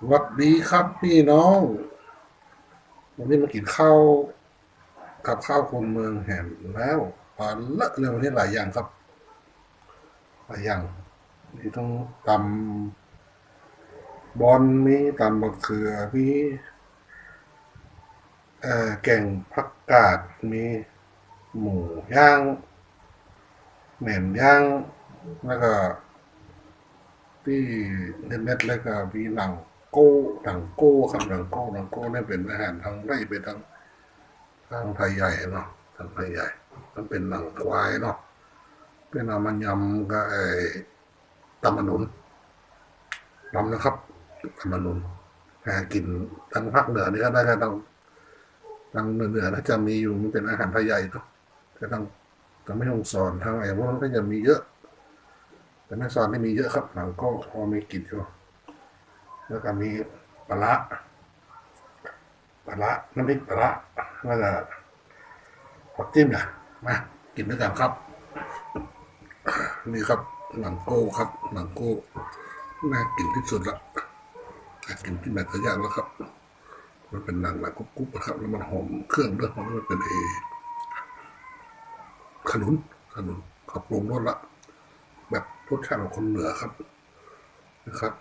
สวัสดีครับพี่น้อง วันนี้มากินข้าวกับข้าวคนเมืองแห่งแล้วปลาเละเลยวันนี้หลายอย่างครับ หลายอย่างมีต้องตำบอลมีตำบะเขือมีเอ่อแกงผักกาดมีหมูย่างแหนมย่างแล้วก็ที่เน็ตๆแล้วก็มีหนัง โก้หนังโก้ครับหนังโก้หนังโก้นี่เป็นอาหารทางไร่เป็นทางทางไทยใหญ่เนาะทางไทยใหญ่ มันเป็นหนังควายเนาะเป็นอามันยำกับไอ้ตำมะนุนลำนะครับตำมะนุนหากินทางภาคเหนือนี่ก็ได้ก็ต้องทางเหนือน่าจะมีอยู่มันเป็นอาหารไทยใหญ่เนาะแต่ทางทางไม่ต้องสอนทางไอ้พวกนั้นก็จะมีเยอะแต่แม่ซอนไม่มีเยอะครับหนังก็พอมีกลิ่นอยู่ แล้วก็มีปลาละปลาละน้ำพริกปลาละแล้วก็ผักจิ้มนะมากินด้วยกันครับ นี่ครับหนังโก้ครับหนังโก้น่ากินที่สุดละน่ากินที่แบบกระยาแล้วครับ มันเป็นหนังแบบกรุบๆนะครับ แล้วมันหอมเครื่องด้วยมันเป็นเอขนุนขนุนขับปรุงรสละ แบบรสชาติของคนเหนือครับนะครับ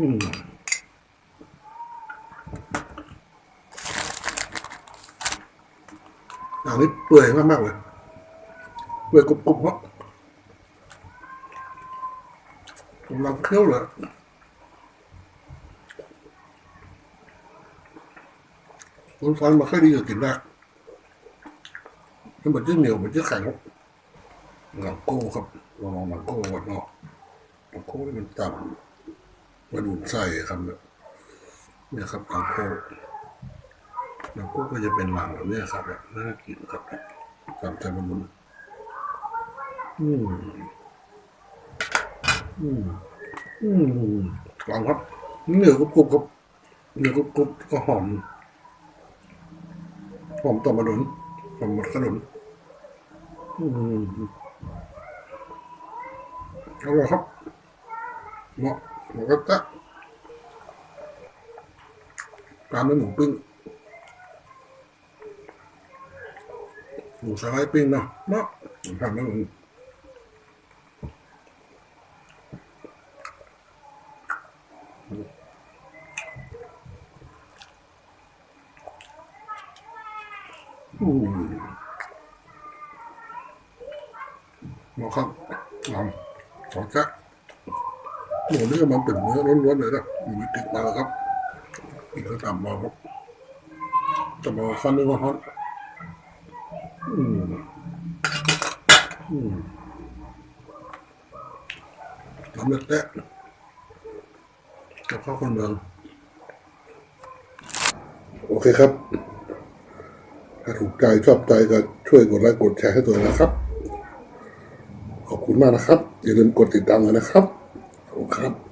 อืมอันนี้เปื่อยมากๆเลยเปื่อยกรุบๆเพราะกำลังเคี้ยวเลยคนฟันมาค่อยดีกับกินได้มันเหมือนจะเหนียวเหมือนจะแข็งหลังโก้ครับลองหลังโก้ก่อนเนาะหลังโก้นี่มันต่ำ มาดูดไส้ครับเนี่ยครับหลังโก้หลังโก้ก็จะเป็นหลังแบบนี้ครับแบบน่ากินครับตามใจมันมุนอืมอืมอืมลองครับเนื้อกรุบกรุบครับเนื้อกรุบกรุบก็หอมหอมต่อมาดุนหอมหมดขนุนอืมอร่อยครับเหมาะ มาะกับตะตามด้วยหมูปิ้งหมูสไลด์ปิ้งเนาะเนาะผมทำแล้วมันอืมหมาะครับลองขอจะ หมูนี่มันเป็นเนื้อล้วนๆเลยนะมูไม่ติดมาครับอีกแล้วต่ำมาครับต่ำมาขั้นนึงก็ฮอตอืมอืมน้ำเล็กแตะกับข้าวคนเมืองโอเคครับ ถ้าถูกใจชอบใจก็ช่วยกดไลค์กดแชร์ให้ตัวเองนะครับ ขอบคุณมากนะครับ อย่าลืมกดติดตามกันนะครับ ขอบคุณครับ